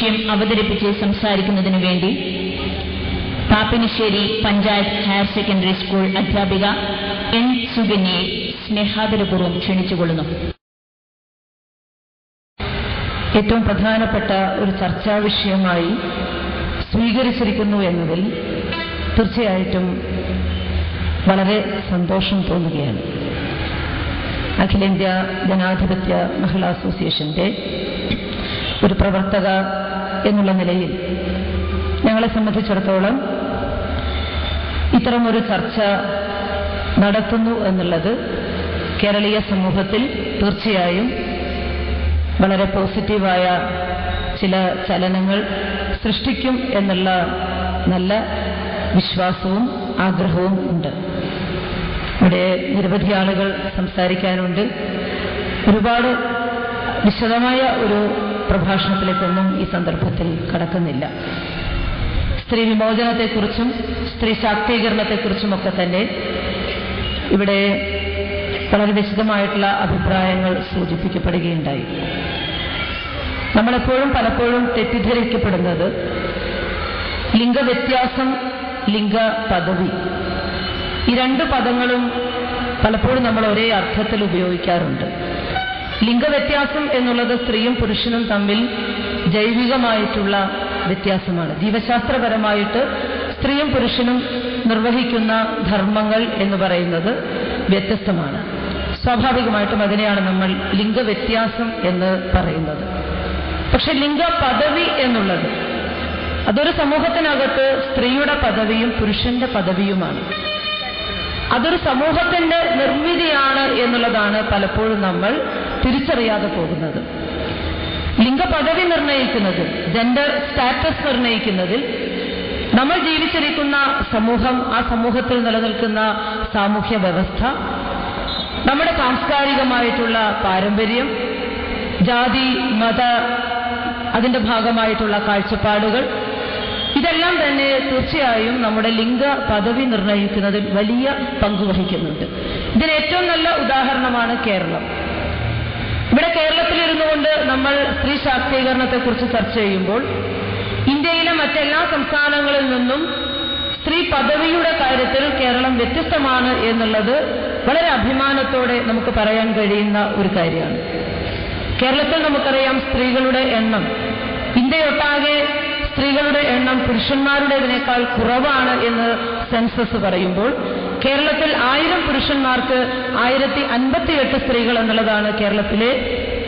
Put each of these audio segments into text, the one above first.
വിഷയം അവതരിപ്പിച്ച് സംസാരിക്കുന്നതിനു വേണ്ടി Pappinisseri panchayat higher secondary school അധ്യാപിക എൻ സുകന്യയെ സ്നേഹാദരപൂർവം ക്ഷണിച്ചുകൊള്ളുന്നു. ഏറ്റവും പ്രധാനപ്പെട്ട ഒരു ചർച്ചാ വിഷയമായി സ്വീകരിച്ചിരിക്കുന്നു എന്നതിൽ തീർച്ചയായിട്ടും വളരെ സന്തോഷം തോന്നുകയാണ്. അഖിലേന്ത്യാ ജനാധിപത്യ മഹിളാ അസോസിയേഷന്റെ ഒരു പ്രവർത്തക എന്നുള്ള നിലയിൽ ഞങ്ങളെ സംബന്ധിച്ചിടത്തോളം ഇത്തരമൊരു ചർച്ച നടത്തുന്നു എന്നുള്ളത് കേരളീയ സമൂഹത്തിൽ തീർച്ചയായും വളരെ പോസിറ്റീവായ ചില ചലനങ്ങൾ സൃഷ്ടിക്കും എന്നുള്ള നല്ല വിശ്വാസവും ആഗ്രഹവും ഉണ്ട്. ഇവിടെ നിരവധി ആളുകൾ സംസാരിക്കാനുണ്ട്. ഒരുപാട് വിശദമായ ഒരു പ്രഭാഷണത്തിലേക്കൊന്നും ഈ സന്ദർഭത്തിൽ കടക്കുന്നില്ല. സ്ത്രീ വിമോചനത്തെക്കുറിച്ചും സ്ത്രീ ശാക്തീകരണത്തെക്കുറിച്ചുമൊക്കെ തന്നെ ഇവിടെ വളരെ വിശദമായിട്ടുള്ള അഭിപ്രായങ്ങൾ സൂചിപ്പിക്കപ്പെടുകയുണ്ടായി. നമ്മളെപ്പോഴും പലപ്പോഴും തെറ്റിദ്ധരിക്കപ്പെടുന്നത് ലിംഗവ്യത്യാസം ലിംഗ പദവി ഈ രണ്ട് പദങ്ങളും പലപ്പോഴും നമ്മൾ ഒരേ അർത്ഥത്തിൽ ഉപയോഗിക്കാറുണ്ട്. ലിംഗവ്യത്യാസം എന്നുള്ളത് സ്ത്രീയും പുരുഷനും തമ്മിൽ ജൈവികമായിട്ടുള്ള വ്യത്യാസമാണ്. ജീവശാസ്ത്രപരമായിട്ട് സ്ത്രീയും പുരുഷനും നിർവഹിക്കുന്ന ധർമ്മങ്ങൾ എന്ന് പറയുന്നത് വ്യത്യസ്തമാണ്. സ്വാഭാവികമായിട്ടും അതിനെയാണ് നമ്മൾ ലിംഗവ്യത്യാസം എന്ന് പറയുന്നത്. പക്ഷെ ലിംഗ പദവി എന്നുള്ളത് അതൊരു സമൂഹത്തിനകത്ത് സ്ത്രീയുടെ പദവിയും പുരുഷന്റെ പദവിയുമാണ്. അതൊരു സമൂഹത്തിന്റെ നിർമ്മിതിയാണ് എന്നുള്ളതാണ് പലപ്പോഴും നമ്മൾ തിരിച്ചറിയാതെ പോകുന്നത്. ലിംഗപദവി നിർണയിക്കുന്നത് ജെൻഡർ സ്റ്റാറ്റസ് നിർണയിക്കുന്നതിൽ നമ്മൾ ജീവിച്ചിരിക്കുന്ന സമൂഹം ആ സമൂഹത്തിൽ നിലനിൽക്കുന്ന സാമൂഹ്യ വ്യവസ്ഥ നമ്മുടെ സാംസ്കാരികമായിട്ടുള്ള പാരമ്പര്യം ജാതി മത അതിന്റെ ഭാഗമായിട്ടുള്ള കാഴ്ചപ്പാടുകൾ ഇതെല്ലാം തന്നെ തീർച്ചയായും നമ്മുടെ ലിംഗ പദവി നിർണയിക്കുന്നതിൽ വലിയ പങ്കുവഹിക്കുന്നുണ്ട് ഇതിന് ഏറ്റവും നല്ല ഉദാഹരണമാണ് കേരളം. ഇവിടെ കേരളത്തിലിരുന്നു കൊണ്ട് നമ്മൾ സ്ത്രീ ശാക്തീകരണത്തെക്കുറിച്ച് ചർച്ച ചെയ്യുമ്പോൾ ഇന്ത്യയിലെ മറ്റെല്ലാ സംസ്ഥാനങ്ങളിൽ നിന്നും സ്ത്രീ പദവിയുടെ കാര്യത്തിൽ കേരളം വ്യത്യസ്തമാണ് എന്നുള്ളത് വളരെ അഭിമാനത്തോടെ നമുക്ക് പറയാൻ കഴിയുന്ന ഒരു കാര്യമാണ്. കേരളത്തിൽ നമുക്കറിയാം സ്ത്രീകളുടെ എണ്ണം ഇന്ത്യയൊട്ടാകെ സ്ത്രീകളുടെ എണ്ണം പുരുഷന്മാരുടേതിനേക്കാൾ കുറവാണ് എന്ന് സെൻസസ് പറയുമ്പോൾ കേരളത്തിൽ ആയിരം പുരുഷന്മാർക്ക് ആയിരത്തി അൻപത്തിയെട്ട് സ്ത്രീകൾ എന്നുള്ളതാണ് കേരളത്തിലെ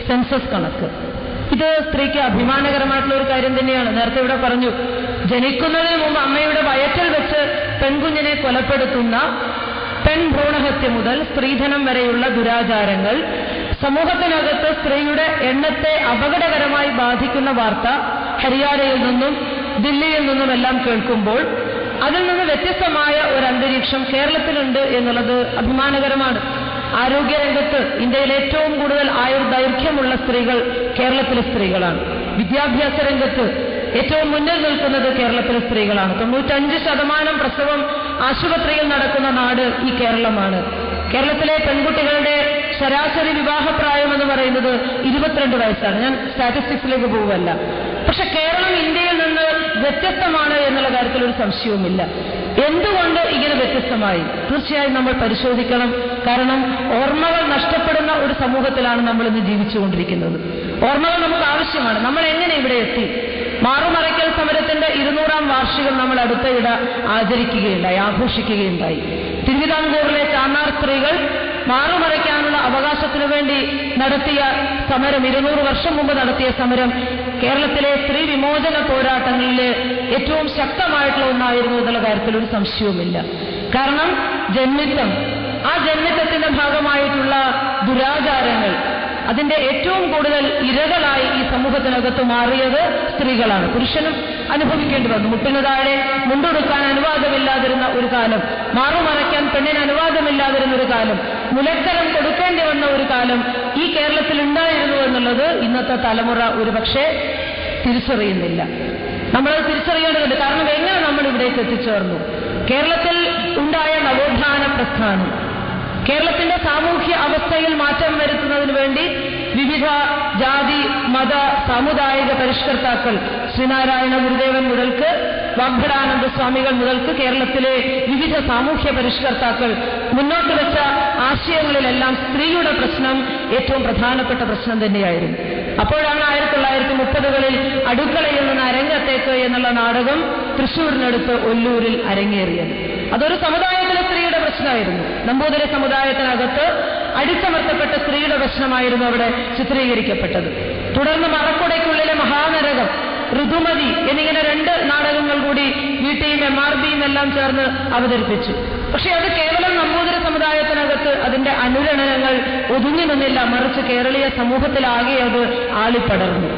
സെൻസസ് കണക്ക്. ഇത് സ്ത്രീക്ക് അഭിമാനകരമായിട്ടുള്ള ഒരു കാര്യം തന്നെയാണ്. നേരത്തെ ഇവിടെ പറഞ്ഞു ജനിക്കുന്നതിന് മുമ്പ് അമ്മയുടെ വയറ്റിൽ വെച്ച് പെൺകുഞ്ഞിനെ കൊലപ്പെടുത്തുന്ന പെൺഭ്രൂണഹത്യ മുതൽ സ്ത്രീധനം വരെയുള്ള ദുരാചാരങ്ങൾ സമൂഹത്തിനകത്ത് സ്ത്രീയുടെ എണ്ണത്തെ അപകടകരമായി ബാധിക്കുന്ന വാർത്ത ഹരിയാനയിൽ നിന്നും ദില്ലിയിൽ നിന്നുമെല്ലാം കേൾക്കുമ്പോൾ അതിൽ നിന്ന് വ്യത്യസ്തമായ ഒരു അന്തരീക്ഷം കേരളത്തിലുണ്ട് എന്നുള്ളത് അഭിമാനകരമാണ്. ആരോഗ്യരംഗത്ത് ഇന്ത്യയിൽ ഏറ്റവും കൂടുതൽ ആയുർദൈർഘ്യമുള്ള സ്ത്രീകൾ കേരളത്തിലെ സ്ത്രീകളാണ്. വിദ്യാഭ്യാസ രംഗത്ത് ഏറ്റവും മുന്നിൽ നിൽക്കുന്നത് കേരളത്തിലെ സ്ത്രീകളാണ്. തൊണ്ണൂറ്റഞ്ച് ശതമാനം പ്രസവം ആശുപത്രിയിൽ നടക്കുന്ന നാട് ഈ കേരളമാണ്. കേരളത്തിലെ പെൺകുട്ടികളുടെ ശരാശരി വിവാഹപ്രായം എന്ന് പറയുന്നത് ഇരുപത്തിരണ്ട് വയസ്സാണ്. ഞാൻ സ്റ്റാറ്റിസ്റ്റിക്സിലേക്ക് പോവുമല്ല പക്ഷെ കേരളം ഇന്ത്യയിൽ നിന്ന് വ്യത്യസ്തമാണ് എന്നുള്ള കാര്യത്തിൽ ഒരു സംശയവുമില്ല. എന്തുകൊണ്ട് ഇങ്ങനെ വ്യത്യസ്തമായി? തീർച്ചയായും നമ്മൾ പരിശോധിക്കണം. കാരണം ഓർമ്മകൾ നഷ്ടപ്പെടുന്ന ഒരു സമൂഹത്തിലാണ് നമ്മൾ ഇന്ന് ജീവിച്ചുകൊണ്ടിരിക്കുന്നത്. ഓർമ്മകൾ നമുക്ക് ആവശ്യമാണ്. നമ്മൾ എങ്ങനെ ഇവിടെ എത്തി? മാറുമറയ്ക്കൽ സമരത്തിന്റെ ഇരുന്നൂറാം വാർഷികം നമ്മൾ അടുത്ത ഇട ആചരിക്കുകയുണ്ടായി ആഘോഷിക്കുകയുണ്ടായി. തിരുവിതാംകൂറിലെ ചാന്നാർ സ്ത്രീകൾ മാറുമറയ്ക്കാനുള്ള അവകാശത്തിനു വേണ്ടി നടത്തിയ സമരം ഇരുന്നൂറ് വർഷം മുമ്പ് നടത്തിയ സമരം കേരളത്തിലെ സ്ത്രീ വിമോചന പോരാട്ടങ്ങളിൽ ഏറ്റവും ശക്തമായിട്ടുള്ള ഒന്നായിരുന്നു എന്നുള്ള കാര്യത്തിൽ ഒരു സംശയവുമില്ല. കാരണം ജന്മിത്തം ആ ജന്മിത്തത്തിന്റെ ഭാഗമായിട്ടുള്ള ദുരാചാരങ്ങൾ അതിന്റെ ഏറ്റവും കൂടുതൽ ഇരകളായി ഈ സമൂഹത്തിനകത്ത് മാറിയത് സ്ത്രീകളാണ്. പുരുഷനും അനുഭവിക്കേണ്ടി വന്നു. മുട്ടിന് താഴെ മുണ്ടൊടുക്കാൻ അനുവാദമില്ലാതിരുന്ന ഒരു കാലം മാറുമറയ്ക്കാൻ പെണ്ണിന് അനുവാദമില്ലാതിരുന്ന ഒരു കാലം മുലക്കരം കൊടുക്കേണ്ടി വന്ന ഒരു കാലം ഈ കേരളത്തിൽ ഉണ്ടായിരുന്നു എന്നുള്ളത് ഇന്നത്തെ തലമുറ ഒരുപക്ഷെ തിരിച്ചറിയുന്നില്ല. നമ്മളത് തിരിച്ചറിയേണ്ടതുണ്ട് കാരണം എങ്ങനെ നമ്മൾ ഇവിടേക്ക് എത്തിച്ചേർന്നു? കേരളത്തിൽ ഉണ്ടായ നവോത്ഥാന പ്രസ്ഥാനം കേരളത്തിന്റെ സാമൂഹ്യ അവസ്ഥയിൽ മാറ്റം വരുത്തുന്നതിന് വേണ്ടി വിവിധ ജാതി മത സാമുദായിക പരിഷ്കർത്താക്കൾ ശ്രീനാരായണ ഗുരുദേവൻ മുതൽക്ക് വാഗ്ഭടാനന്ദ സ്വാമികൾ മുതൽക്ക് കേരളത്തിലെ വിവിധ സാമൂഹ്യ പരിഷ്കർത്താക്കൾ മുന്നോട്ട് വെച്ച ആശയങ്ങളിലെല്ലാം സ്ത്രീയുടെ പ്രശ്നം ഏറ്റവും പ്രധാനപ്പെട്ട പ്രശ്നം തന്നെയായിരുന്നു. അപ്പോഴാണ് ആയിരത്തി തൊള്ളായിരത്തി മുപ്പതുകളിൽ അടുക്കളയിൽ നിന്ന് അരങ്ങത്തേക്ക് എന്നുള്ള നാടകം തൃശൂരിനടുത്ത് ഒല്ലൂരിൽ അരങ്ങേറിയത്. അതൊരു സമുദായത്തിലെ സ്ത്രീയുടെ പ്രശ്നമായിരുന്നു. നമ്പൂതിരി സമുദായത്തിനകത്ത് അടിച്ചമർത്തപ്പെട്ട സ്ത്രീയുടെ പ്രശ്നമായിരുന്നു അവിടെ ചിത്രീകരിക്കപ്പെട്ടത്. തുടർന്ന് മറക്കുടയ്ക്കുള്ളിലെ മഹാനരകം ഋതുമതി എന്നിങ്ങനെ രണ്ട് നാടകങ്ങൾ കൂടി വീട്ടിയും എം ആർ ബിയും എല്ലാം ചേർന്ന് അവതരിപ്പിച്ചു. പക്ഷെ അത് കേവലം നമ്പൂതിരി സമുദായത്തിനകത്ത് അതിന്റെ അനുരണനങ്ങൾ ഒതുങ്ങി നിന്നില്ല. മറിച്ച് കേരളീയ സമൂഹത്തിലാകെ അത് ആളിപ്പടർന്നു.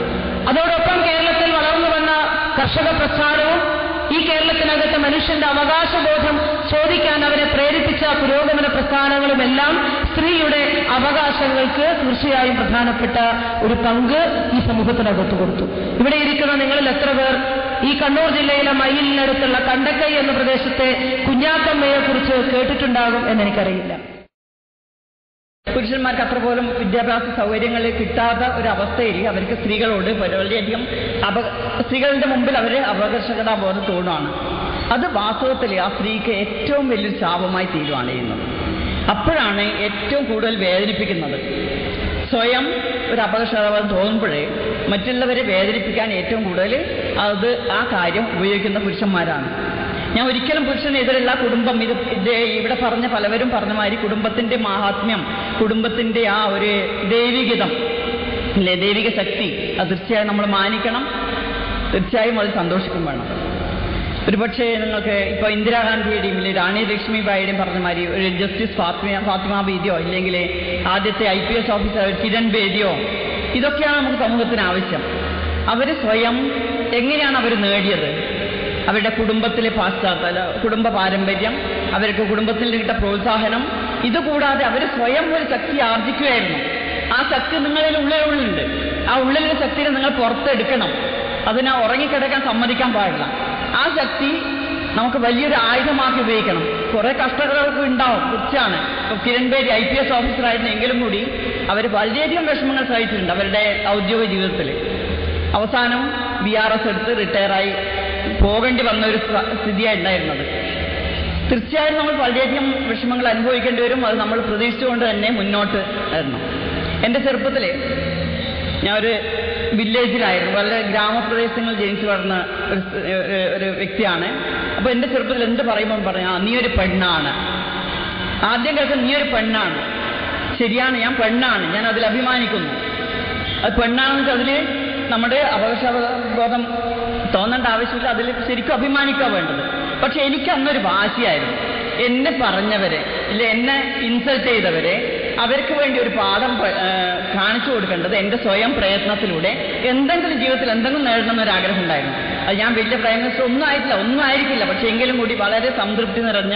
അതോടൊപ്പം കേരളത്തിൽ വളർന്നു വന്ന കർഷക പ്രസ്ഥാനവും ഈ കേരളത്തിനകത്ത് മനുഷ്യന്റെ അവകാശബോധം ചോദിക്കാൻ അവരെ പ്രേരിപ്പിച്ച പുരോഗമന പ്രസ്ഥാനങ്ങളുമെല്ലാം സ്ത്രീയുടെ അവകാശങ്ങൾക്ക് തീർച്ചയായും പ്രധാനപ്പെട്ട ഒരു പങ്ക് ഈ സമൂഹത്തിനകത്ത് കൊടുത്തു. ഇവിടെ ഇരിക്കുന്ന നിങ്ങളിൽ എത്ര പേർ ഈ കണ്ണൂർ ജില്ലയിലെ മയിലിനടുത്തുള്ള കണ്ടക്കൈ എന്ന പ്രദേശത്തെ കുറിച്ച് കേട്ടിട്ടുണ്ടാകും എന്നെനിക്കറിയില്ല. പുരുഷന്മാർക്ക് അത്ര പോലും വിദ്യാഭ്യാസ സൗകര്യങ്ങൾ കിട്ടാത്ത ഒരു അവസ്ഥയിൽ അവർക്ക് സ്ത്രീകളോട് വളരെയധികം അപ സ്ത്രീകളുടെ മുമ്പിൽ അവർ അപകർഷകതാബോധം തോന്നുകയാണ് അത് വാസ്തവത്തിൽ ആ സ്ത്രീക്ക് ഏറ്റവും വലിയൊരു ശാപമായി തീരുവാണ് ചെയ്യുന്നത്. അപ്പോഴാണ് ഏറ്റവും കൂടുതൽ വേദനിപ്പിക്കുന്നത്. സ്വയം ഒരു അപകർഷതാബോധം തോന്നുമ്പോഴേ മറ്റുള്ളവരെ വേദനിപ്പിക്കാൻ ഏറ്റവും കൂടുതൽ അത് ആ കാര്യം ഉപയോഗിക്കുന്ന പുരുഷന്മാരാണ്. ഞാൻ ഒരിക്കലും പുരുഷനെതിരല്ല കുടുംബം ഇത് ഇത് ഇവിടെ പറഞ്ഞ പലവരും പറഞ്ഞ മാതിരി കുടുംബത്തിന്റെ മഹാത്മ്യം കുടുംബത്തിന്റെ ആ ഒരു ദൈവികതം അല്ലേ? ദൈവിക ശക്തി അത് തീർച്ചയായും നമ്മൾ മാനിക്കണം. തീർച്ചയായും അത് സന്തോഷിക്കും വേണം. ഒരുപക്ഷെ നിങ്ങൾക്ക് ഇപ്പോൾ ഇന്ദിരാഗാന്ധിയുടെയും ഇല്ലെങ്കിൽ റാണി ലക്ഷ്മിബായിയുടെയും പറഞ്ഞ മാതിരി ഒരു ജസ്റ്റിസ് ഫാത്തിമ ഫാത്തിമ ബീദിയോ ഇല്ലെങ്കിൽ ആദ്യത്തെ I P S officer Kiran ബേദിയോ ഇതൊക്കെയാണ് നമുക്ക് സമൂഹത്തിന് ആവശ്യം. അവർ സ്വയം എങ്ങനെയാണ് അവർ നേടിയത്? അവരുടെ കുടുംബത്തിലെ പാശ്ചാത്തല കുടുംബ പാരമ്പര്യം അവർക്ക് കുടുംബത്തിൽ കിട്ട പ്രോത്സാഹനം ഇതുകൂടാതെ അവർ സ്വയം ഒരു ശക്തി ആർജിക്കുകയായിരുന്നു. ആ ശക്തി നിങ്ങളിൽ ഉള്ളിലുള്ളുണ്ട് ആ ഉള്ളിലെ ശക്തിയെ നിങ്ങൾ പുറത്തെടുക്കണം. അതിനെ ഉറങ്ങിക്കിടക്കാൻ സമ്മതിക്കാൻ പാടില്ല. ആ ശക്തി നമുക്ക് വലിയൊരു ആയുധമാക്കി ഉപയോഗിക്കണം. കുറെ കഷ്ടതകളൊക്കെ ഉണ്ടാവും. തീർച്ചയാണ് ഇപ്പൊ Kiran Bedi I P S ഓഫീസറായിരുന്നു എങ്കിലും കൂടി അവർ വളരെയധികം വിഷമങ്ങൾ സഹിച്ചിട്ടുണ്ട് അവരുടെ ഔദ്യോഗിക ജീവിതത്തിൽ അവസാനം ബി ആർ എസ് എടുത്ത് റിട്ടയറായി. പോകേണ്ടി വന്ന ഒരു സ്ഥ- സ്ഥിതിയാണ് ഉണ്ടായിരുന്നത് തീർച്ചയായും നമ്മൾ വളരെയധികം വിഷമങ്ങൾ അനുഭവിക്കേണ്ടി വരും. അത് നമ്മൾ പ്രതീക്ഷിച്ചുകൊണ്ട് തന്നെ മുന്നോട്ട് ആയിരുന്നു എന്റെ ചെറുപ്പത്തിൽ ഞാൻ ഒരു വില്ലേജിലായിരുന്നു. വളരെ ഗ്രാമപ്രദേശങ്ങളിൽ ജനിച്ചു വളർന്ന ഒരു വ്യക്തിയാണ്. അപ്പോൾ എന്റെ ചെറുപ്പത്തിൽ എന്ത് പറയുമ്പോൾ പറഞ്ഞു ആ നീ ഒരു പെണ്ണാണ്. ആദ്യം കേൾക്കുന്ന നീ ഒരു പെണ്ണാണ്. ശരിയാണ് ഞാൻ പെണ്ണാണ്. ഞാൻ അതിൽ അഭിമാനിക്കുന്നു. അത് പെണ്ണാണെന്ന് വെച്ചാൽ അതിൽ നമ്മുടെ അപകർഷബോധം തോന്നേണ്ട ആവശ്യമില്ല. അതിൽ ശരിക്കും അഭിമാനിക്കാൻ വേണ്ടത്. പക്ഷെ എനിക്ക് അന്നൊരു വാശിയായിരുന്നു. എന്നെ പറഞ്ഞവരെ ഇല്ല എന്നെ ഇൻസൾട്ട് ചെയ്തവരെ അവർക്ക് വേണ്ടി ഒരു പാഠം കാണിച്ചു കൊടുക്കേണ്ടത് എന്റെ സ്വയം പ്രയത്നത്തിലൂടെ എന്തെങ്കിലും ജീവിതത്തിൽ എന്തെങ്കിലും നേടണം എന്നൊരാഗ്രഹം ഉണ്ടായിരുന്നു. അത് ഞാൻ വലിയ പ്രൈം മിനിസ്റ്റർ ഒന്നും ആയിട്ടില്ല. ഒന്നും ആയിരിക്കില്ല. പക്ഷെ എങ്കിലും കൂടി വളരെ സംതൃപ്തി നിറഞ്ഞ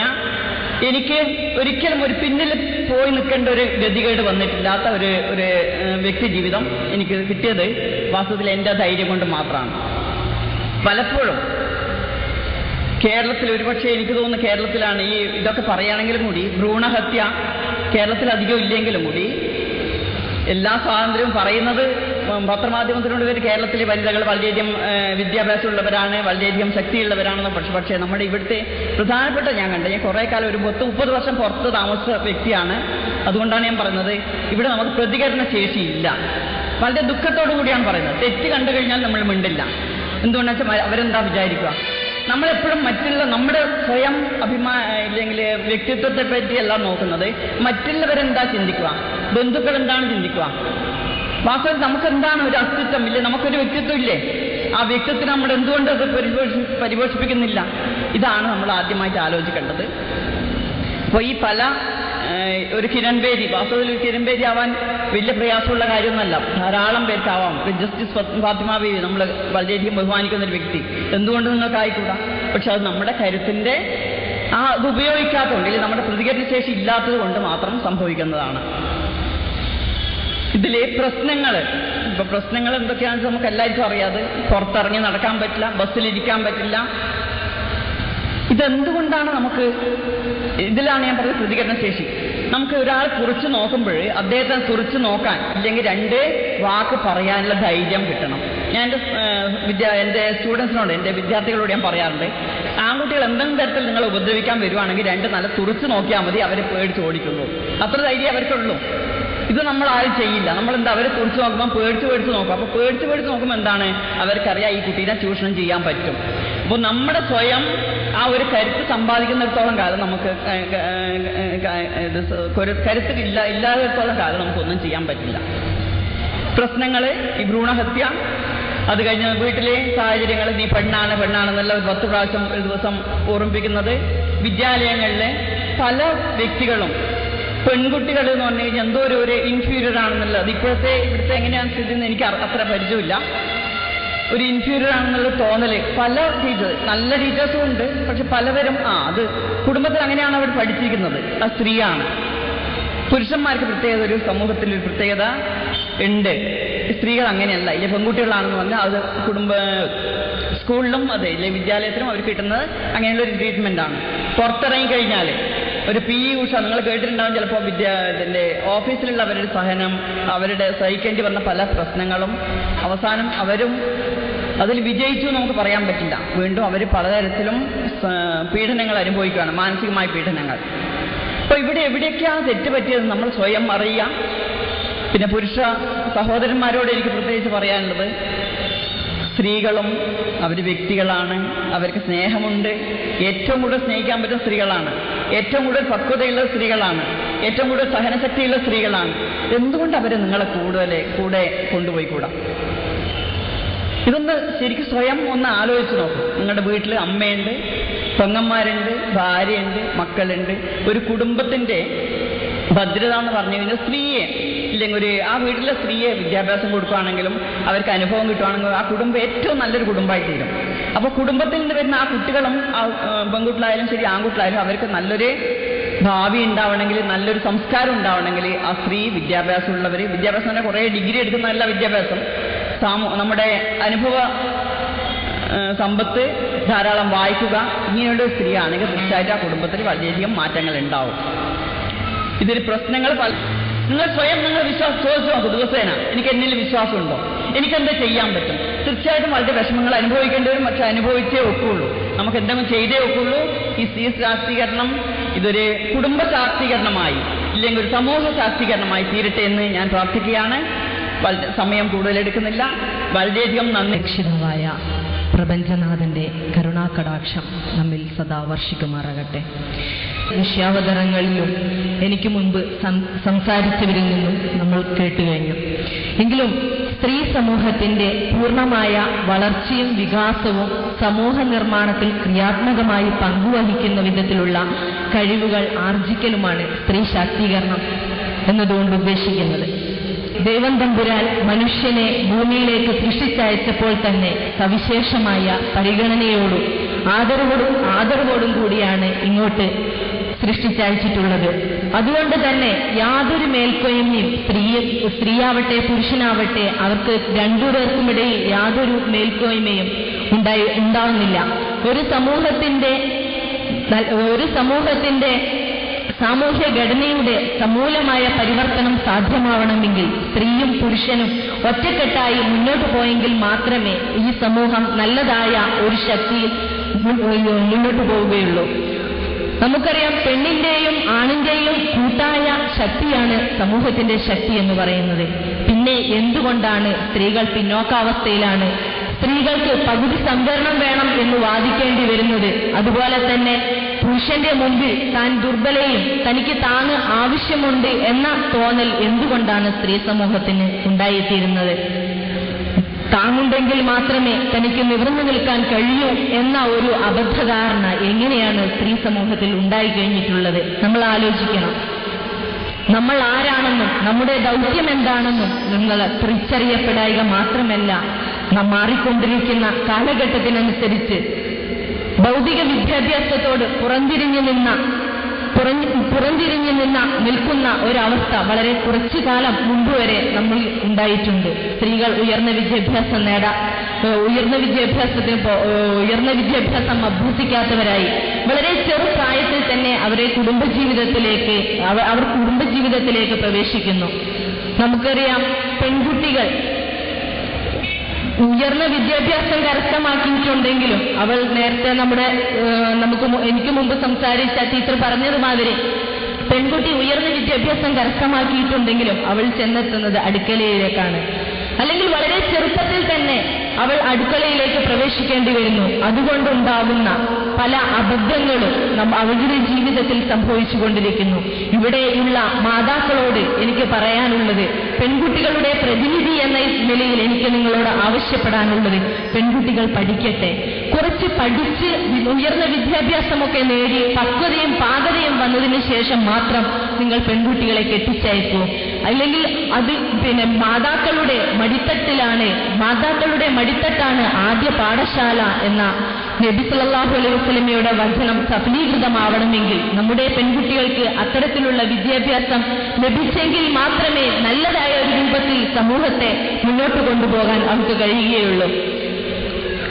എനിക്ക് ഒരിക്കലും ഒരു പിന്നിൽ പോയി നിൽക്കേണ്ട ഒരു ഗതികേട് വന്നിട്ടില്ലാത്ത ഒരു ഒരു വ്യക്തി ജീവിതം എനിക്ക് കിട്ടിയത് വാസ്തവത്തിൽ എന്റെ ധൈര്യം കൊണ്ട് മാത്രമാണ്. പലപ്പോഴും കേരളത്തിൽ ഒരുപക്ഷെ എനിക്ക് തോന്നുന്നു കേരളത്തിലാണ് ഈ ഇതൊക്കെ പറയുകയാണെങ്കിലും കൂടി ഭ്രൂണഹത്യ കേരളത്തിൽ അധികം ഇല്ലെങ്കിലും കൂടി എല്ലാ സ്വാതന്ത്ര്യവും പറയുന്നത് പത്രമാധ്യമത്തിനോട് പേര് കേരളത്തിലെ വനിതകൾ വളരെയധികം വിദ്യാഭ്യാസമുള്ളവരാണ് വളരെയധികം ശക്തിയുള്ളവരാണെന്ന് പക്ഷെ പക്ഷേ നമ്മുടെ ഇവിടുത്തെ പ്രധാനപ്പെട്ട ഞാൻ കണ്ടത് ഞാൻ കുറേ കാലം ഒരു പത്ത് മുപ്പത് വർഷം പുറത്ത് താമസിച്ച വ്യക്തിയാണ്. അതുകൊണ്ടാണ് ഞാൻ പറയുന്നത് ഇവിടെ നമുക്ക് പ്രതികരണ ശേഷിയില്ല വളരെ ദുഃഖത്തോടു കൂടിയാണ് പറയുന്നത്. തെറ്റ് കണ്ടു കഴിഞ്ഞാൽ നമ്മൾ മിണ്ടില്ല. എന്തുകൊണ്ടാണെന്ന് വെച്ചാൽ അവരെന്താ വിചാരിക്കുക? നമ്മളെപ്പോഴും മറ്റുള്ള നമ്മുടെ സ്വയം അഭിമാ ഇല്ലെങ്കിൽ വ്യക്തിത്വത്തെ പറ്റിയല്ല നോക്കുന്നത്. മറ്റുള്ളവരെന്താ ചിന്തിക്കുക? ബന്ധുക്കൾ എന്താണ് ചിന്തിക്കുക? വാസ്തവത്തിൽ നമുക്ക് എന്താണ് ഒരു അസ്തിത്വം? ഇല്ലേ? നമുക്കൊരു വ്യക്തിത്വം ഇല്ലേ ആ വ്യക്തിത്വം നമ്മൾ എന്തുകൊണ്ട് അത് പരിപോഷി പരിപോഷിപ്പിക്കുന്നില്ല? ഇതാണ് നമ്മൾ ആദ്യമായിട്ട് ആലോചിക്കേണ്ടത്. അപ്പോൾ ഈ പല ഒരു കിരൺ ബേദി വാസ്തവത്തിൽ കിരൺ ബേദി ആവാൻ വലിയ പ്രയാസമുള്ള കാര്യമൊന്നുമല്ല. ധാരാളം പേർക്കാവാം. ജസ്റ്റിസ് ഫാത്തി- ഫാത്തിമ ബേബി നമ്മൾ വളരെയധികം ബഹുമാനിക്കുന്ന ഒരു വ്യക്തി. എന്തുകൊണ്ട് നിങ്ങൾക്കായിക്കൂടാ? പക്ഷെ അത് നമ്മുടെ കരുത്തിന്റെ ആ അത് ഉപയോഗിക്കാത്തതുകൊണ്ട് അല്ലെങ്കിൽ നമ്മുടെ പ്രതികരണ ശേഷി ഇല്ലാത്തത് കൊണ്ട് മാത്രം സംഭവിക്കുന്നതാണ്. ഇതിലെ പ്രശ്നങ്ങൾ ഇപ്പൊ പ്രശ്നങ്ങൾ എന്തൊക്കെയാണെന്ന് നമുക്ക് എല്ലാവർക്കും അറിയാതെ പുറത്തിറങ്ങി നടക്കാൻ പറ്റില്ല ബസ്സിലിരിക്കാൻ പറ്റില്ല. ഇതെന്തുകൊണ്ടാണ് നമുക്ക് ഇതിലാണ് ഞാൻ പറഞ്ഞത് പ്രതികരണ ശേഷി? നമുക്ക് ഒരാളെ കുറിച്ച് നോക്കുമ്പോൾ അദ്ദേഹത്തെ കുറിച്ച് നോക്കാൻ അല്ലെങ്കിൽ രണ്ട് വാക്ക് പറയാനുള്ള ധൈര്യം കിട്ടണം. ഞാൻ എന്റെ വിദ്യാ എന്റെ സ്റ്റുഡൻസിനോട് എന്റെ വിദ്യാർത്ഥികളോട് ഞാൻ പറയാറുണ്ട് ആൺകുട്ടികൾ എന്തെങ്കിലും തരത്തിൽ നിങ്ങൾ ഉപദ്രവിക്കാൻ വരുവാണെങ്കിൽ രണ്ട് നല്ല തുറച്ച് നോക്കിയാൽ മതി അവരെ പേടിച്ച് ഓടിക്കുള്ളൂ അത്ര ധൈര്യം അവർക്കുള്ളൂ. ഇത് നമ്മൾ ആരും ചെയ്യില്ല. നമ്മൾ എന്താ അവരെ കുറിച്ച് നോക്കുമ്പോൾ പേടിച്ച് പേടിച്ച് നോക്കും. അപ്പോൾ പേടിച്ച് പേടിച്ച് നോക്കുമ്പോൾ എന്താണ്? അവർക്കറിയാം ഈ കുട്ടീനെ ചൂഷണം ചെയ്യാൻ പറ്റും. അപ്പോൾ നമ്മുടെ സ്വയം ആ ഒരു കരുത്ത് സമ്പാദിക്കുന്നിടത്തോളം കാലം നമുക്ക് ക- ക- ക- ഇത് സ- കൊരു- കരുത്ത് ഇല്ല ഇല്ലാത്തിടത്തോളം കാലം നമുക്കൊന്നും ചെയ്യാൻ പറ്റില്ല. പ്രശ്നങ്ങൾ ഈ ഭ്രൂണഹത്യ അത് കഴിഞ്ഞ് വീട്ടിലെ സാഹചര്യങ്ങൾ നീ പെണ്ണാണ് പെണ്ണാണെന്നുള്ള ഒരു പത്ത് പ്രാവശ്യം ഒരു ദിവസം ഓർമ്മിപ്പിക്കുന്നത്. വിദ്യാലയങ്ങളിലെ പല വ്യക്തികളും പെൺകുട്ടികൾ എന്ന് പറഞ്ഞു കഴിഞ്ഞാൽ എന്തോ ഒരു ഒരു ഇൻഫീരിയർ ആണെന്നുള്ളത്. ഇപ്പോഴത്തെ ഇവിടുത്തെ എങ്ങനെയാണ് സ്ഥിതി എന്ന് എനിക്ക് അത്ര പരിചയമില്ല. ഒരു ഇൻഫീരിയർ ആണെന്നുള്ള തോന്നൽ. പല ടീച്ചേഴ്സ് നല്ല ടീച്ചേഴ്സും ഉണ്ട്. പക്ഷെ പലവരും ആ അത് കുടുംബത്തിൽ അങ്ങനെയാണ് അവർ പഠിച്ചിരിക്കുന്നത്. ആ സ്ത്രീയാണ്. പുരുഷന്മാർക്ക് പ്രത്യേകത ഒരു സമൂഹത്തിൽ ഒരു പ്രത്യേകത ഉണ്ട്. സ്ത്രീകൾ അങ്ങനെയല്ല. ഇല്ല പെൺകുട്ടികളാണെന്ന് പറഞ്ഞാൽ അത് കുടുംബ സ്കൂളിലും അതെ ഇല്ലെ വിദ്യാലയത്തിലും അവർ കിട്ടുന്നത് അങ്ങനെയുള്ള ഒരു ട്രീറ്റ്മെന്റ് ആണ്. പുറത്തിറങ്ങി കഴിഞ്ഞാൽ ഒരു പി ഉഷ നിങ്ങൾ കേട്ടിട്ടുണ്ടാവും ചിലപ്പോൾ വിദ്യ ഇതിന്റെ ഓഫീസിലുള്ള അവരുടെ സഹനം അവരുടെ സഹിക്കേണ്ടി വന്ന പല പ്രശ്നങ്ങളും. അവസാനം അവരും അതിൽ വിജയിച്ചു നമുക്ക് പറയാൻ പറ്റില്ല. വീണ്ടും അവർ പലതരത്തിലും പീഡനങ്ങൾ അനുഭവിക്കുകയാണ് മാനസികമായ പീഡനങ്ങൾ. അപ്പൊ ഇവിടെ എവിടെയൊക്കെയാണ് തെറ്റ് പറ്റിയത് നമ്മൾ സ്വയം അറിയുക പിന്നെ പുരുഷ സഹോദരന്മാരോട് എനിക്ക് പ്രത്യേകിച്ച് പറയാനുള്ളത് സ്ത്രീകളും അവർ വ്യക്തികളാണ് അവർക്ക് സ്നേഹമുണ്ട്. ഏറ്റവും കൂടുതൽ സ്നേഹിക്കാൻ പറ്റുന്ന സ്ത്രീകളാണ്. ഏറ്റവും കൂടുതൽ പക്വതയുള്ള സ്ത്രീകളാണ്. ഏറ്റവും കൂടുതൽ സഹനശക്തിയുള്ള സ്ത്രീകളാണ്. എന്തുകൊണ്ട് അവരെ നിങ്ങളെ കൂടുതൽ കൂടെ കൊണ്ടുപോയി കൊണ്ടുപോയിക്കൂടാ? ഇതൊന്ന് ശരിക്കും സ്വയം ഒന്ന് ആലോചിച്ച് നോക്കും. നിങ്ങളുടെ വീട്ടിൽ അമ്മയുണ്ട് പെങ്ങന്മാരുണ്ട് ഭാര്യയുണ്ട് മക്കളുണ്ട്. ഒരു കുടുംബത്തിന്റെ ഭദ്രത എന്ന് പറഞ്ഞു കഴിഞ്ഞാൽ സ്ത്രീയെ ഇല്ലെങ്കിൽ ഒരു ആ വീട്ടിലെ സ്ത്രീയെ വിദ്യാഭ്യാസം കൊടുക്കുകയാണെങ്കിലും അവർക്ക് അനുഭവം കിട്ടുവാണെങ്കിലും ആ കുടുംബം ഏറ്റവും നല്ലൊരു കുടുംബമായി തീരും. അപ്പോൾ കുടുംബത്തിൽ നിന്ന് വരുന്ന ആ കുട്ടികളും ആ പെൺകുട്ടിലായാലും ശരി ആൺകുട്ടികളായാലും അവർക്ക് നല്ലൊരു ഭാവി ഉണ്ടാവണമെങ്കിൽ നല്ലൊരു സംസ്കാരം ഉണ്ടാവണമെങ്കിൽ ആ സ്ത്രീ വിദ്യാഭ്യാസമുള്ളവർ വിദ്യാഭ്യാസം തന്നെ കുറേ ഡിഗ്രി എടുക്കുന്ന നല്ല വിദ്യാഭ്യാസം സാമൂ നമ്മുടെ അനുഭവ സമ്പത്ത് ധാരാളം വായിക്കുക ഇങ്ങനെയുള്ള സ്ത്രീയാണെങ്കിൽ തീർച്ചയായിട്ടും ആ കുടുംബത്തിൽ വളരെയധികം മാറ്റങ്ങൾ ഉണ്ടാവും. ഇതിൽ പ്രശ്നങ്ങൾ പല നിങ്ങൾ സ്വയം നിങ്ങൾ വിശ്വാസം ചോദിച്ചു നോക്കൂ ദിവസേന. എനിക്ക് എന്നിൽ വിശ്വാസമുണ്ടോ? എനിക്കെന്താ ചെയ്യാൻ പറ്റും? തീർച്ചയായിട്ടും വളരെ വിഷമങ്ങൾ അനുഭവിക്കേണ്ടി വരും പക്ഷെ അനുഭവിച്ചേ ഒക്കുള്ളൂ. നമുക്ക് എന്തെങ്കിലും ചെയ്തേ ഒക്കുള്ളൂ. ഈ സ്ത്രീ ശാക്തീകരണം ഇതൊരു കുടുംബ ശാക്തീകരണമായി ഇല്ലെങ്കിൽ ഒരു സമൂഹ ശാക്തീകരണമായി തീരട്ടെ എന്ന് ഞാൻ പ്രാർത്ഥിക്കുകയാണ്. സമയം കൂടുതലെടുക്കുന്നില്ല. വളരെയധികം നന്ദി. രക്ഷിതാവായ പ്രപഞ്ചനാഥന്റെ കരുണാകടാക്ഷം നമ്മിൽ സദാ വർഷിക്കുമാറാകട്ടെ. വിഷയാവതരണങ്ങളിലും എനിക്ക് മുൻപ് സംസാരിച്ചവരിൽ നിന്നും നമ്മൾ കേട്ടു കഴിഞ്ഞു. എങ്കിലും സ്ത്രീ സമൂഹത്തിന്റെ പൂർണമായ വളർച്ചയും വികാസവും സമൂഹ നിർമ്മാണത്തിൽ ക്രിയാത്മകമായി പങ്കുവഹിക്കുന്ന വിധത്തിലുള്ള കഴിവുകൾ ആർജിക്കലുമാണ് സ്ത്രീ ശാക്തീകരണം എന്നതുകൊണ്ട് ഉദ്ദേശിക്കുന്നത്. ദൈവം തമ്പുരാൻ മനുഷ്യനെ ഭൂമിയിലേക്ക് സൃഷ്ടിച്ചയച്ചപ്പോൾ തന്നെ സവിശേഷമായ പരിഗണനയോടും ആദരവോടും ആദരവോടും കൂടിയാണ് ഇങ്ങോട്ട് സൃഷ്ടിച്ചയച്ചിട്ടുള്ളത്. അതുകൊണ്ട് തന്നെ യാതൊരു മേൽക്കോയ്മയും സ്ത്രീ സ്ത്രീയാവട്ടെ പുരുഷനാവട്ടെ അവർക്ക് രണ്ടുപേർക്കുമിടയിൽ യാതൊരു മേൽക്കോയ്മയും ഉണ്ടായി ഉണ്ടാവുന്നില്ല. ഒരു സമൂഹത്തിന്റെ ഒരു സമൂഹത്തിന്റെ സാമൂഹ്യ ഘടനയുടെ സമൂലമായ പരിവർത്തനം സാധ്യമാവണമെങ്കിൽ സ്ത്രീയും പുരുഷനും ഒറ്റക്കെട്ടായി മുന്നോട്ട് പോയെങ്കിൽ മാത്രമേ ഈ സമൂഹം നല്ലതായ ഒരു ശക്തിയിൽ മുന്നോട്ട് പോവുകയുള്ളൂ. നമുക്കറിയാം പെണ്ണിന്റെയും ആണിന്റെയും കൂട്ടായ ശക്തിയാണ് സമൂഹത്തിന്റെ ശക്തി എന്ന് പറയുന്നത്. പിന്നെ എന്തുകൊണ്ടാണ് സ്ത്രീകൾ പിന്നോക്കാവസ്ഥയിലാണ്? സ്ത്രീകൾക്ക് പകുതി സംവരണം വേണം എന്ന് വാദിക്കേണ്ടി വരുന്നത്. അതുപോലെ തന്നെ പുരുഷന്റെ മുമ്പിൽ താൻ ദുർബലയും തനിക്ക് താങ്ങ് ആവശ്യമുണ്ട് എന്ന തോന്നൽ എന്തുകൊണ്ടാണ് സ്ത്രീ സമൂഹത്തിന് ഉണ്ടായിത്തീരുന്നത്? താങ്ങുണ്ടെങ്കിൽ മാത്രമേ തനിക്ക് നിവർന്നു നിൽക്കാൻ കഴിയൂ എന്ന ഒരു അബദ്ധധാരണ എങ്ങനെയാണ് സ്ത്രീ സമൂഹത്തിൽ ഉണ്ടായി കഴിഞ്ഞിട്ടുള്ളത്? നമ്മൾ ആലോചിക്കണം. നമ്മൾ ആരാണെന്നും നമ്മുടെ ദൗത്യം എന്താണെന്നും നിങ്ങൾ തിരിച്ചറിയപ്പെടായിക മാത്രമല്ല നാം മാറിക്കൊണ്ടിരിക്കുന്ന കാലഘട്ടത്തിനനുസരിച്ച് ഭൗതിക വിദ്യാഭ്യാസത്തോട് പുറംതിരിഞ്ഞു നിന്ന പുറംതിരിഞ്ഞു നിന്ന നിൽക്കുന്ന ഒരവസ്ഥ വളരെ കുറച്ചു കാലം മുമ്പ് വരെ നമ്മൾ ഉണ്ടായിട്ടുണ്ട്. സ്ത്രീകൾ ഉയർന്ന വിദ്യാഭ്യാസം നേടാ ഉയർന്ന വിദ്യാഭ്യാസത്തിന് ഉയർന്ന വിദ്യാഭ്യാസം അഭ്യസിക്കാത്തവരായി. വളരെ ചെറുപ്രായത്തിൽ തന്നെ അവരെ കുടുംബജീവിതത്തിലേക്ക് അവ- അവർ കുടുംബജീവിതത്തിലേക്ക് പ്രവേശിക്കുന്നു. നമുക്കറിയാം പെൺകുട്ടികൾ ഉയർന്ന വിദ്യാഭ്യാസം കരസ്ഥമാക്കിയിട്ടുണ്ടെങ്കിലും അവൾ നേരത്തെ നമ്മുടെ നമുക്ക് എനിക്ക് മുമ്പ് സംസാരിച്ച ടീച്ചർ പറഞ്ഞതുമാതിരി പെൺകുട്ടി ഉയർന്ന വിദ്യാഭ്യാസം കരസ്ഥമാക്കിയിട്ടുണ്ടെങ്കിലും അവൾ ചെന്നെത്തുന്നത് അടുക്കളയിലേക്കാണ്. അല്ലെങ്കിൽ വളരെ ചെറുപ്പത്തിൽ തന്നെ അവൾ അടുക്കളയിലേക്ക് പ്രവേശിക്കേണ്ടി വരുന്നു. അതുകൊണ്ടുണ്ടാകുന്ന പല അബദ്ധങ്ങളും നം അവരുടെ ജീവിതത്തിൽ സംഭവിച്ചുകൊണ്ടിരിക്കുന്നു. ഇവിടെയുള്ള മാതാക്കളോട് എനിക്ക് പറയാനുള്ളത് പെൺകുട്ടികളുടെ പ്രതിനിധി എന്ന നിലയിൽ എനിക്ക് നിങ്ങളോട് ആവശ്യപ്പെടാനുള്ളത് പെൺകുട്ടികൾ പഠിക്കട്ടെ. കുറച്ച് പഠിച്ച് ഉയർന്ന വിദ്യാഭ്യാസമൊക്കെ നേടി പക്വതയും പാകതയും വന്നതിന് ശേഷം മാത്രം നിങ്ങൾ പെൺകുട്ടികളെ കെട്ടിച്ചയക്കൂ. അല്ലെങ്കിൽ അത് പിന്നെ മാതാക്കളുടെ മടിത്തട്ടിലാണ് മാതാക്കളുടെ മടിത്തട്ടാണ് ആദ്യ പാഠശാല എന്ന നബി സല്ലല്ലാഹു അലൈഹി വസ്ലമിയുടെ വചനം സഫലീകൃതമാവണമെങ്കിൽ നമ്മുടെ പെൺകുട്ടികൾക്ക് അത്തരത്തിലുള്ള വിദ്യാഭ്യാസം ലഭിച്ചെങ്കിൽ മാത്രമേ നല്ലതായ ഒരു രൂപത്തിൽ സമൂഹത്തെ മുന്നോട്ട് കൊണ്ടുപോകാൻ അവർക്ക് കഴിയുകയുള്ളൂ.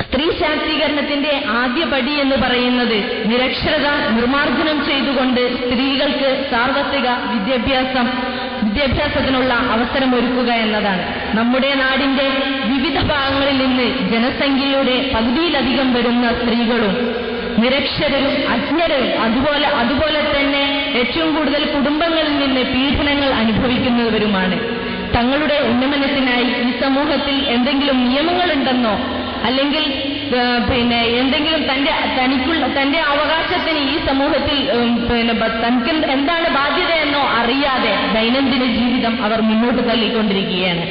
സ്ത്രീ ശാക്തീകരണത്തിന്റെ ആദ്യ പടി എന്ന് പറയുന്നത് നിരക്ഷരത നിർമ്മാർജനം ചെയ്തുകൊണ്ട് സ്ത്രീകൾക്ക് സാർവത്രിക വിദ്യാഭ്യാസം വിദ്യാഭ്യാസത്തിനുള്ള അവസരം ഒരുക്കുക എന്നതാണ്. നമ്മുടെ നാടിന്റെ വിവിധ ഭാഗങ്ങളിൽ നിന്ന് ജനസംഖ്യയുടെ പകുതിയിലധികം വരുന്ന സ്ത്രീകളും നിരക്ഷരരും അജ്ഞരും അതുപോലെ അതുപോലെ തന്നെ ഏറ്റവും കൂടുതൽ കുടുംബങ്ങളിൽ നിന്ന് പീഡനങ്ങൾ അനുഭവിക്കുന്നവരുമാണ്. തങ്ങളുടെ ഉന്നമനത്തിനായി ഈ സമൂഹത്തിൽ എന്തെങ്കിലും നിയമങ്ങളുണ്ടെന്നോ അല്ലെങ്കിൽ പിന്നെ എന്തെങ്കിലും തന്റെ തനിക്കുള്ള തന്റെ അവകാശത്തിന് ഈ സമൂഹത്തിൽ പിന്നെ തനിക്ക് എന്താണ് ബാധ്യതയെന്നോ അറിയാതെ ദൈനംദിന ജീവിതം അവർ മുന്നോട്ട് തള്ളിക്കൊണ്ടിരിക്കുകയാണ്.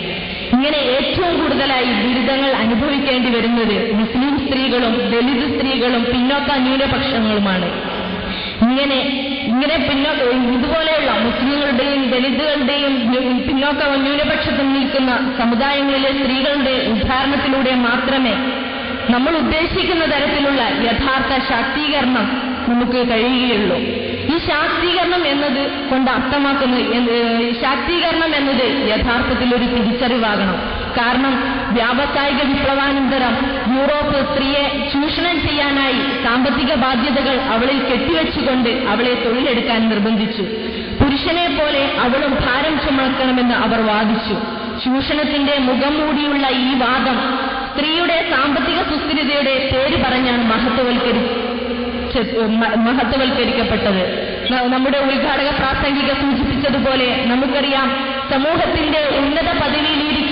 ഇങ്ങനെ ഏറ്റവും കൂടുതലായി ദുരിതങ്ങൾ അനുഭവിക്കേണ്ടി വരുന്നത് മുസ്ലിം സ്ത്രീകളും ദലിത് സ്ത്രീകളും പിന്നോക്ക ന്യൂനപക്ഷങ്ങളുമാണ് ഇങ്ങനെ ഇങ്ങനെ പിന്നോക്ക ഇതുപോലെയുള്ള മുസ്ലിങ്ങളുടെയും ദലിതുകളുടെയും പിന്നോക്ക ന്യൂനപക്ഷത്തിൽ നിൽക്കുന്ന സമുദായങ്ങളിലെ സ്ത്രീകളുടെ ഉദ്ധാരണത്തിലൂടെ മാത്രമേ നമ്മൾ ഉദ്ദേശിക്കുന്ന തരത്തിലുള്ള യഥാർത്ഥ ശാക്തീകരണം നമുക്ക് കഴിയുകയുള്ളൂ. ഈ ശാക്തീകരണം എന്നത് കൊണ്ട് അർത്ഥമാക്കുന്നത് ശാക്തീകരണം എന്നത് യഥാർത്ഥത്തിൽ ഒരു തിരിച്ചറിവാകണം. കാരണം വ്യാവസായിക വിപ്ലവാനന്തരം യൂറോപ്പ് സ്ത്രീയെ ചൂഷണം ചെയ്യാനായി സാമ്പത്തിക ബാധ്യതകൾ അവളിൽ കെട്ടിവെച്ചുകൊണ്ട് അവളെ തൊഴിലെടുക്കാൻ നിർബന്ധിച്ചു. പുരുഷനെ പോലെ അവളും ഭാരം ചുമക്കണമെന്ന് അവർ വാദിച്ചു. ചൂഷണത്തിന്റെ മുഖം മൂടിയുള്ള ഈ വാദം സ്ത്രീയുടെ സാമ്പത്തിക സുസ്ഥിരതയുടെ പേര് പറഞ്ഞാണ് മഹത്വവൽക്കരി മഹത്വവൽക്കരിക്കപ്പെട്ടത്. നമ്മുടെ ഉദ്ഘാടക പ്രാസംഗിക സൂചിപ്പിച്ചതുപോലെ നമുക്കറിയാം സമൂഹത്തിന്റെ ഉന്നത പദവിയിലിരിക്കുന്ന